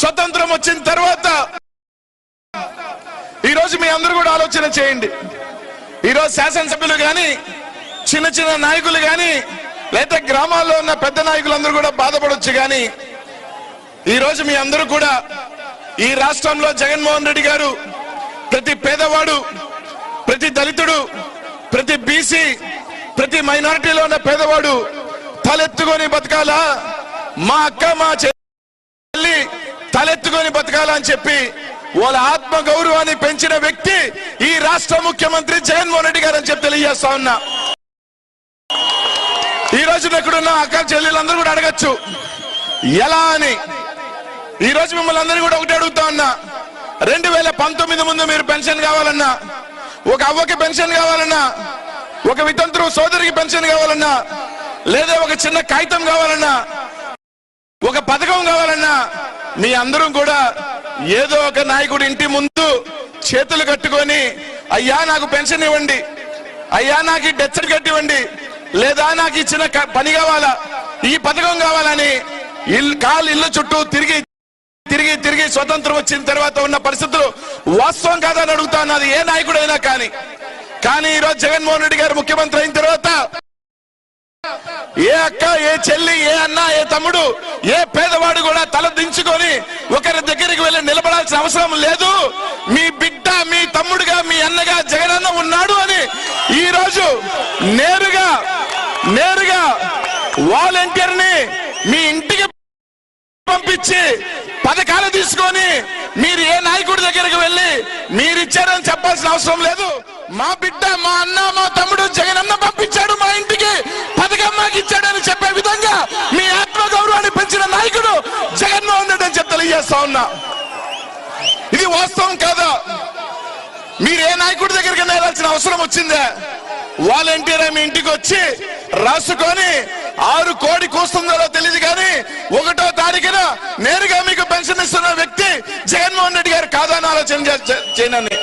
స్వతంత్రం వచ్చిన తర్వాత ఈరోజు మీ అందరూ కూడా ఆలోచన చేయండి. ఈ రోజు శాసనసభ్యులు కానీ చిన్న చిన్న నాయకులు కానీ లేదా గ్రామాల్లో ఉన్న పెద్ద నాయకులందరూ కూడా బాధపడవచ్చు కానీ ఈరోజు మీ అందరూ కూడా ఈ రాష్ట్రంలో జగన్మోహన్ రెడ్డి గారు ప్రతి పేదవాడు ప్రతి దళితుడు ప్రతి బీసీ ప్రతి మైనారిటీలో ఉన్న పేదవాడు తలెత్తుకొని బతకాలా? మా అక్క మా చెల్లి తలెత్తుకొని బతకాలని చెప్పి వాళ్ళ ఆత్మ గౌరవాన్ని పెంచిన వ్యక్తి ఈ రాష్ట్ర ముఖ్యమంత్రి జగన్మోహన్ రెడ్డి గారు అని చెప్పి తెలియజేస్తా ఉన్నా. ఈ రోజున ఇక్కడున్న అక్క చెల్లెలందరూ కూడా అడగచ్చు. ఎలా అని? ఈ రోజు మిమ్మల్ని అందరూ కూడా ఒకటి అడుగుతా ఉన్నా. రెండు వేల పంతొమ్మిది ముందు మీరు పెన్షన్ కావాలన్నా ఒక అవ్వకి పెన్షన్ కావాలన్నా ఒక వితంతుడు సోదరికి పెన్షన్ కావాలన్నా లేదా ఒక చిన్న కాగితం కావాలన్నా ఒక పథకం కావాలన్నా మీ అందరూ కూడా ఏదో ఒక నాయకుడి ఇంటి ముందు చేతులు కట్టుకొని అయ్యా నాకు పెన్షన్ ఇవ్వండి. అయ్యా నాకు డెత్ సర్టిఫికెట్ ఇవ్వండి. లేదా నాకు ఇచ్చిన పని కావాలా? ఈ పథకం కావాలని ఇల్లు కాలు ఇల్లు చుట్టూ తిరిగి తిరిగి తిరిగి స్వతంత్రం వచ్చిన తర్వాత ఉన్న పరిస్థితులు వాస్తవం కాదని అడుగుతా ఉన్నది ఏ నాయకుడైనా కానీ. కానీ ఈరోజు జగన్మోహన్ రెడ్డి గారు ముఖ్యమంత్రి అయిన తర్వాత ఏ అక్క ఏ చెల్లి ఏ అన్న ఏ తమ్ముడు ఏ పేదవాడు కూడా తల దించుకొని ఒకరి దగ్గరికి వెళ్ళి నిలబడాల్సిన అవసరం లేదు. మీ బిడ్డ మీ తమ్ముడుగా మీ అన్నగా జగనన్న ఉన్నాడు అని ఈ రోజు నేరుగా నేరుగా వాలంటీర్ని మీ ఇంటికి పంపించి పథకాలు తీసుకొని మీరు ఏ నాయకుడి దగ్గరికి వెళ్ళి మీరిచ్చారని చెప్పాల్సిన అవసరం లేదు. మా బిడ్డ మా అన్న మా తమ్ముడు జగనన్న పంపించారు మా ఇంటికి పథకం మాకు ఇచ్చాడని చెప్పే విధంగా మీ ఆత్మ గౌరవాన్ని పెంచిన నాయకుడు జగన్మోహన్ రెడ్డి అని చెప్పి తెలియజేస్తా ఉన్నా ఇది వాస్తవం కాదా? మీరు ఏ నాయకుడి దగ్గరికి వెళ్ళాల్సిన అవసరం వచ్చిందే? వాలంటీర్ మీ ఇంటికి వచ్చి రాసుకొని ఆరు కోడి కూస్తుందో తెలియదు కానీ ఒకటో తారీఖున నేరుగా మీకు పెన్షన్ ఇస్తున్న వ్యక్తి జగన్మోహన్ రెడ్డి గారు కాదని ఆలోచన చేయనని.